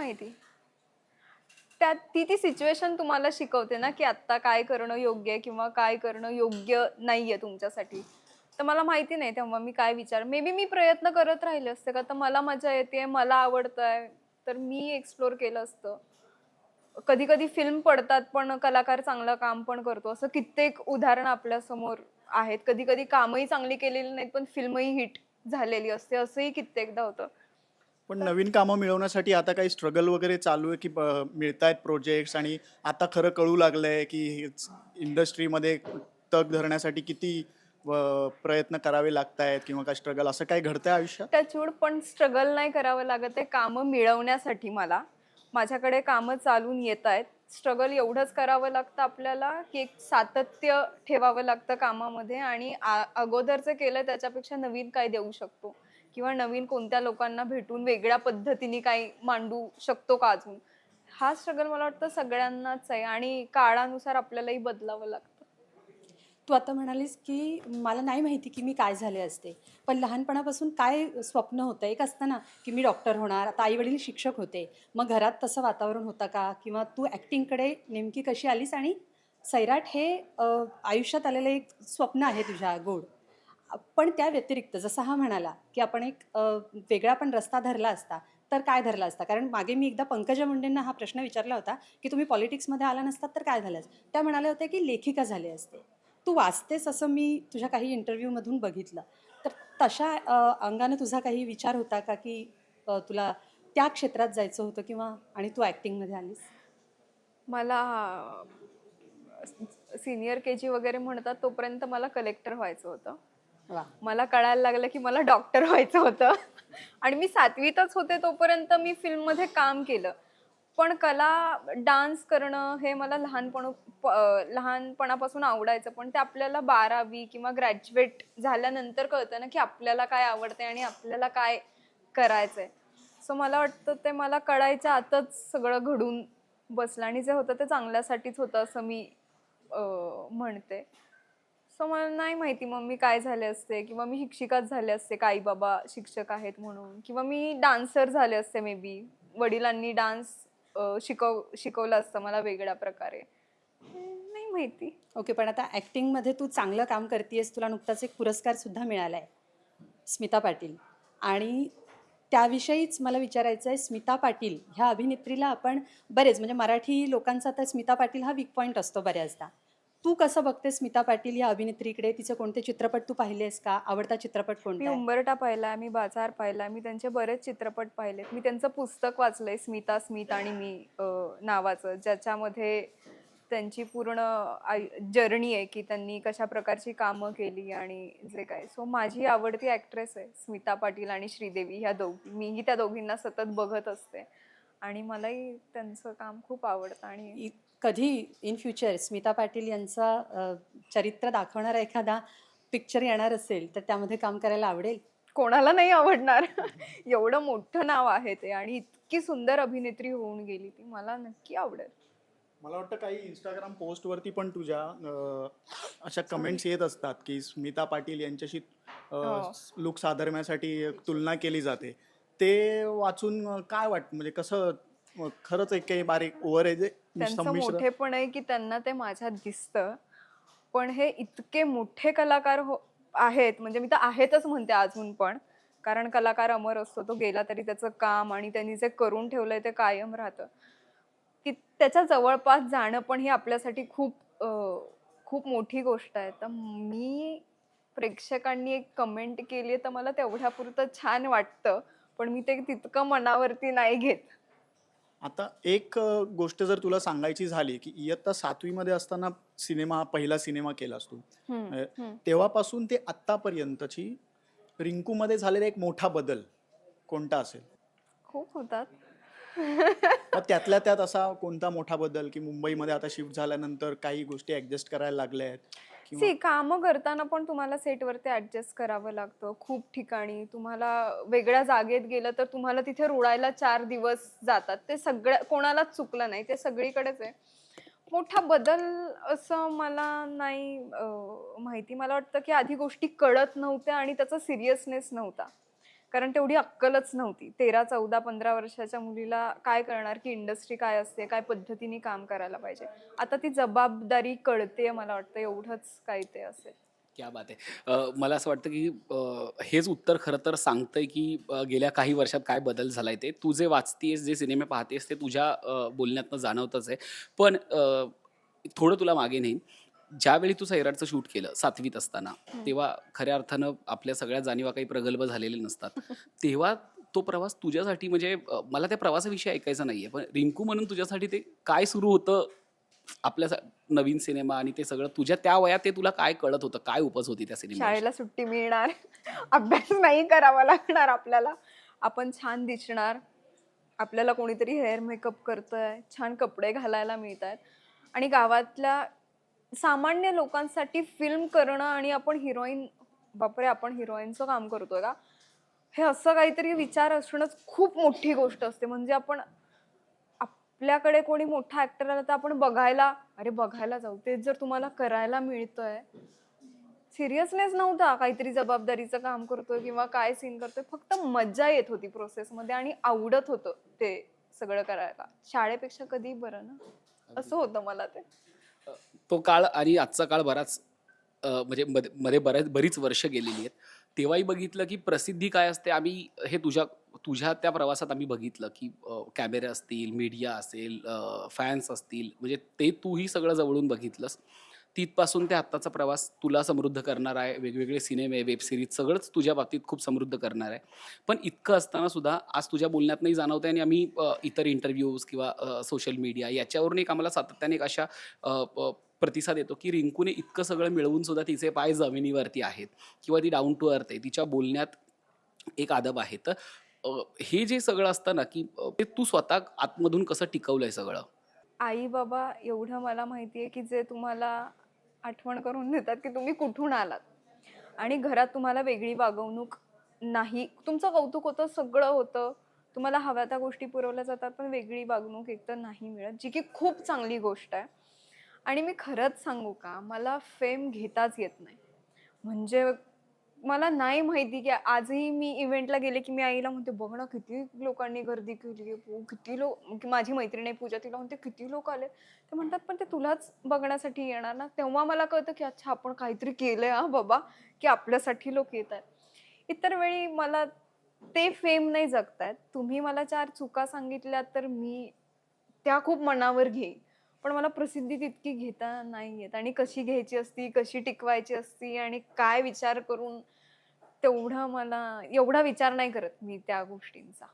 माहिती? त्यात ती ती सिच्युएशन तुम्हाला शिकवते ना की आत्ता काय करणं योग्य आहे किंवा काय करणं योग्य नाही आहे तुमच्यासाठी. तर मला माहिती नाही तेव्हा मी काय विचार मे बी मी प्रयत्न करत राहिले असते का तर मला मजा येते मला आवडतं आहे तर मी एक्सप्लोर केलं असतं. कधी कधी फिल्म पडतात पण कलाकार चांगलं काम पण करतो. असं कित्येक उदाहरण आपल्यासमोर आहेत. कधी कधी कामही चांगली केलेली नाहीत पण फिल्मही हिट झालेली असते. असंही कित्येकदा होतं. पण नवीन कामं मिळवण्यासाठी आता काही स्ट्रगल वगैरे चालू आहे की मिळत आहेत प्रोजेक्ट्स आणि आता खरं कळू लागलंय की इंडस्ट्रीमध्ये तग धरण्यासाठी किती व- प्रयत्न करावे लागत आहेत किंवा काय स्ट्रगल असं काय घडतंय आयुष्यात? टचवूड पण स्ट्रगल नाही करावं लागत आहे कामं मिळवण्यासाठी मला. माझ्याकडे कामं चालून येत आहेत स्ट्रगल एवढंच करावं लागतं आपल्याला की एक सातत्य ठेवावं लागतं कामामध्ये आणि अगोदरचं केलं त्याच्यापेक्षा नवीन काय देऊ शकतो? किंवा नवीन कोणत्या लोकांना भेटून वेगळ्या पद्धतीने काही मांडू शकतो का अजून? हा स्ट्रगल मला वाटतं सगळ्यांनाच आहे आणि काळानुसार आपल्यालाही बदलावं लागतं. तू आता म्हणालीस की मला नाही माहिती की मी काय झाले असते पण लहानपणापासून काय स्वप्न होतं? एक असतं ना की मी डॉक्टर होणार आता आईवडील शिक्षक होते. मग घरात तसं वातावरण होतं का? किंवा तू ॲक्टिंगकडे नेमकी कशी आलीस? आणि सैराट हे आयुष्यात आलेलं एक स्वप्न आहे तुझ्या गोड. पण त्या व्यतिरिक्त जसा हा म्हणाला की आपण एक वेगळा पण रस्ता धरला असता तर काय धरला असता? कारण मागे मी एकदा पंकजा मुंडेंना हा प्रश्न विचारला होता की तुम्ही पॉलिटिक्समध्ये आला नसतात तर काय झालं? त्या म्हणाल्या होत्या की लेखिका झाले असते. तू वाचतेस असं मी तुझ्या काही इंटरव्ह्यूमधून बघितलं. तर तशा अंगानं तुझा काही विचार होता का की तुला त्या क्षेत्रात जायचं होतं किंवा आणि तू ॲक्टिंगमध्ये आलीस? मला सिनियर के जी वगैरे म्हणतात तोपर्यंत मला कलेक्टर व्हायचं होतं. मला कळायला लागलं की मला डॉक्टर व्हायचं होतं. आणि मी सातवीतच होते तोपर्यंत मी फिल्ममध्ये काम केलं. पण कला डान्स करणं हे मला लहानपण लहानपणापासून आवडायचं. पण ते आपल्याला बारावी किंवा ग्रॅज्युएट झाल्यानंतर कळतं ना की आपल्याला काय आवडते आणि आपल्याला काय करायचंय. सो मला वाटतं ते मला कळायच्या आतच सगळं घडून बसलं. आणि जे होतं ते चांगल्यासाठीच होतं असं मी म्हणते. सो मला नाही माहिती मग मी काय झाले असते किंवा मी शिक्षिकाच झाले असते काही बाबा शिक्षक आहेत म्हणून. किंवा मी डान्सर झाले असते मे बी वडिलांनी डान्स शिकव शिकवलं असतं मला वेगळ्या प्रकारे. नाही माहिती. ओके पण आता ॲक्टिंगमध्ये तू चांगलं काम करतेस तुला नुकताच एक पुरस्कारसुद्धा मिळाला आहे स्मिता पाटील. आणि त्याविषयीच मला विचारायचं आहे स्मिता पाटील ह्या अभिनेत्रीला आपण बरेच म्हणजे मराठी लोकांचा तर स्मिता पाटील हा वीक पॉईंट असतो बऱ्याचदा. तू कसं बघते स्मिता पाटील या अभिनेत्रीकडे? तिचे कोणते चित्रपट तू पाहिलेस का? आवडता चित्रपट मी कोणता आहे? उंबरटा पाहिला मी बाजार पाहिला मी त्यांचे बरेच चित्रपट पाहिलेत मी त्यांचं पुस्तक वाचलंय स्मिता स्मित आणि मी अं, नावाचं ज्याच्यामध्ये त्यांची पूर्ण जर्नी आहे की त्यांनी कशा प्रकारची कामं केली आणि जे काय. सो माझी आवडती ॲक्ट्रेस आहे स्मिता पाटील आणि श्रीदेवी ह्या दोघी. मीही त्या दोघींना सतत बघत असते. आणि त्यांचं काम खूप आवडतं आणि कधी इन फ्युचर स्मिता पाटील यांचा चरित्र दाखवणारा एखादा पिक्चर येणार असेल तर त्यामध्ये काम करायला आवडेल? कोणाला नाही आवडणार. एवढं मोठं नाव आहे ते आणि इतकी सुंदर अभिनेत्री होऊन गेली ती मला नक्की आवडेल. मला वाटतं काही इंस्टाग्राम पोस्टवरती पण तुझ्या अशा कमेंट्स येत असतात की स्मिता पाटील यांच्याशी हो. लुक साधर्म्यासाठी तुलना केली जाते. ते वाचून काय वाटतं? म्हणजे कसं खरंच एक काही बारीक ओव्हर आहे जे त्यांचं संमिश्र मोठेपण आहे की त्यांना ते माझ्यात दिसतं. पण हे इतके मोठे कलाकार हो आहेत. म्हणजे मी तर आहेतच म्हणते अजून पण. कारण कलाकार अमर असतो. तो गेला तरी त्याचं काम आणि त्यांनी जे करून ठेवलंय ते कायम राहतं. की त्याच्या जवळपास जाणं पण ही आपल्यासाठी खूप खूप मोठी गोष्ट आहे. तर मी प्रेक्षकांनी एक कमेंट केली तर मला तेवढ्यापुरतं छान वाटतं. पण मी ते तितकं मनावरती नाही घेत. आता एक अ, गोष्ट जर तुला सांगायची झाली की इयत्ता सातवीमध्ये असताना सिनेमा पहिला सिनेमा केलास तू हम्म, अ, हम्म. तेव्हापासून ते आत्तापर्यंतची रिंकूमध्ये झालेला एक मोठा बदल कोणता असेल? खूप होतात. मग त्यातल्या त्यात असा कोणता मोठा बदल की मुंबईमध्ये आता शिफ्ट झाल्यानंतर काही गोष्टी ऍडजस्ट करायला लागल्या आहेत सी कामं करताना पण तुम्हाला सेटवरती ऍडजस्ट करावं लागतं. खूप ठिकाणी तुम्हाला वेगळ्या जागेत गेलं तर तुम्हाला तिथे रुळायला चार दिवस जातात. ते सगळ्या कोणालाच चुकलं नाही. ते सगळीकडेच आहे. मोठा बदल असं मला नाही माहिती. मला वाटतं की आधी गोष्टी कळत नव्हत्या आणि त्याचा सिरियसनेस नव्हता. कारण तेवढी अक्कलच नव्हती. तेरा चौदा पंधरा वर्षाच्या मुलीला काय करणार? की इंडस्ट्री काय असते? काय पद्धतीने काम करायला पाहिजे? आता ती जबाबदारी कळते मला वाटतं. एवढंच काय ते असेल. क्या बात आहे. मला असं वाटतं की हेच उत्तर खरं तर सांगतंय की गेल्या काही वर्षात काय बदल झालाय ते. तू जे वाचतेस जे सिनेमे पाहतेस ते तुझ्या बोलण्यातनं जाणवतच आहे. पण थोडं तुला मागे नाही ज्यावेळी तू सैराटचं शूट केलं सातवीत असताना तेव्हा खऱ्या अर्थानं आपल्या सगळ्या जाणीवा काही प्रगल्भ झालेले नसतात. तेव्हा तो प्रवास तुझ्यासाठी म्हणजे अ, मला त्या प्रवासाविषयी ऐकायचं नाहीये पण रिंकू म्हणून तुझ्यासाठी ते काय सुरू होतं? आपल्या स- नवीन सिनेमा आणि ते सगळं तुझ्या त्या वयात ते तुला काय कळत होतं? काय उपज होती त्या सिनेमा शाळेला सुट्टी मिळणार. अभ्यास नाही करावा लागणार आपल्याला. आपण छान दिसणार. आपल्याला कोणीतरी हेअर मेकअप करतंय छान कपडे घालायला मिळत आहेत आणि गावातल्या सामान्य लोकांसाठी फिल्म करणं आणि आपण हिरोईन बापरे आपण हिरोईनचं काम करतोय का? हे असं काहीतरी विचार असणंच खूप मोठी गोष्ट असते. म्हणजे आपण आपल्याकडे कोणी मोठा ऍक्टर आला तर आपण बघायला अरे बघायला जाऊ तेच जर तुम्हाला करायला मिळतंय. सिरियसनेस नव्हता काहीतरी जबाबदारीचं काम करतोय किंवा काय सीन करतोय फक्त मजा येत होती प्रोसेसमध्ये आणि आवडत होतं ते सगळं करायला. शाळेपेक्षा कधी बरं ना? असं होतं मला ते. तो काळ आणि आजचा काळ बराच म्हणजे मध्ये मध्ये बऱ्याच बरीच वर्ष गेलेली आहेत. तेव्हाही बघितलं की प्रसिद्धी काय असते? आम्ही हे तुझ्या तुझ्या त्या प्रवासात आम्ही बघितलं की कॅमेरे असतील मीडिया असेल फॅन्स असतील म्हणजे ते तूही सगळं जवळून बघितलंस. तिथपासून ते आत्ताचा प्रवास तुला समृद्ध करणार आहे. वेगवेगळे सिनेमे वेब सिरीज सगळंच तुझ्या बाबतीत खूप समृद्ध करणार आहे. पण इतकं असताना सुद्धा आज तुझ्या बोलण्यातनंही जाणवतं आणि आम्ही इतर इंटरव्ह्यूज किंवा सोशल मीडिया याच्यावरून एक आम्हाला सातत्याने एक अशा प- प्रतिसाद येतो की रिंकूने इतकं सगळं मिळवून सुद्धा तिचे पाय जमिनीवरती आहेत किंवा ती डाऊन टू अर्थ आहे. तिच्या बोलण्यात एक आदब आहे. तर हे जे सगळं असतं ना की ते तू स्वतः आतमधून कसं टिकवलं आहे सगळं? आई बाबा एवढं मला माहिती आहे की जे तुम्हाला आठवण करून देतात की तुम्ही कुठून आलात. आणि घरात तुम्हाला वेगळी वागवणूक नाही. तुमचं कौतुक होतं सगळं होतं. तुम्हाला हव्या त्या गोष्टी पुरवल्या जातात पण वेगळी वागणूक एकतर नाही मिळत जी की खूप चांगली गोष्ट आहे. आणि मी खरंच सांगू का मला फेम घेताच येत नाही. म्हणजे मला नाही माहिती की आजही मी इव्हेंटला गेले की मी आईला म्हणते बघ ना किती लोकांनी गर्दी केली आहे किती लोक माझी मैत्रीण आहे पूजा तिला म्हणते किती लोक आले? ते म्हणतात पण ते तुलाच बघण्यासाठी येणार ना? तेव्हा मला कळतं की अच्छा आपण काहीतरी केलंय हा बाबा की आपल्यासाठी लोक येत आहेत. इतर वेळी मला ते फेम नाही जगतायत. तुम्ही मला चार चुका सांगितल्या तर मी त्या खूप मनावर घेईन. पण मला प्रसिद्धी तितकी घेता नाही येत आणि कशी घ्यायची असती कशी टिकवायची असती आणि काय विचार करून तेवढं मला एवढा विचार नाही करत मी त्या गोष्टींचा.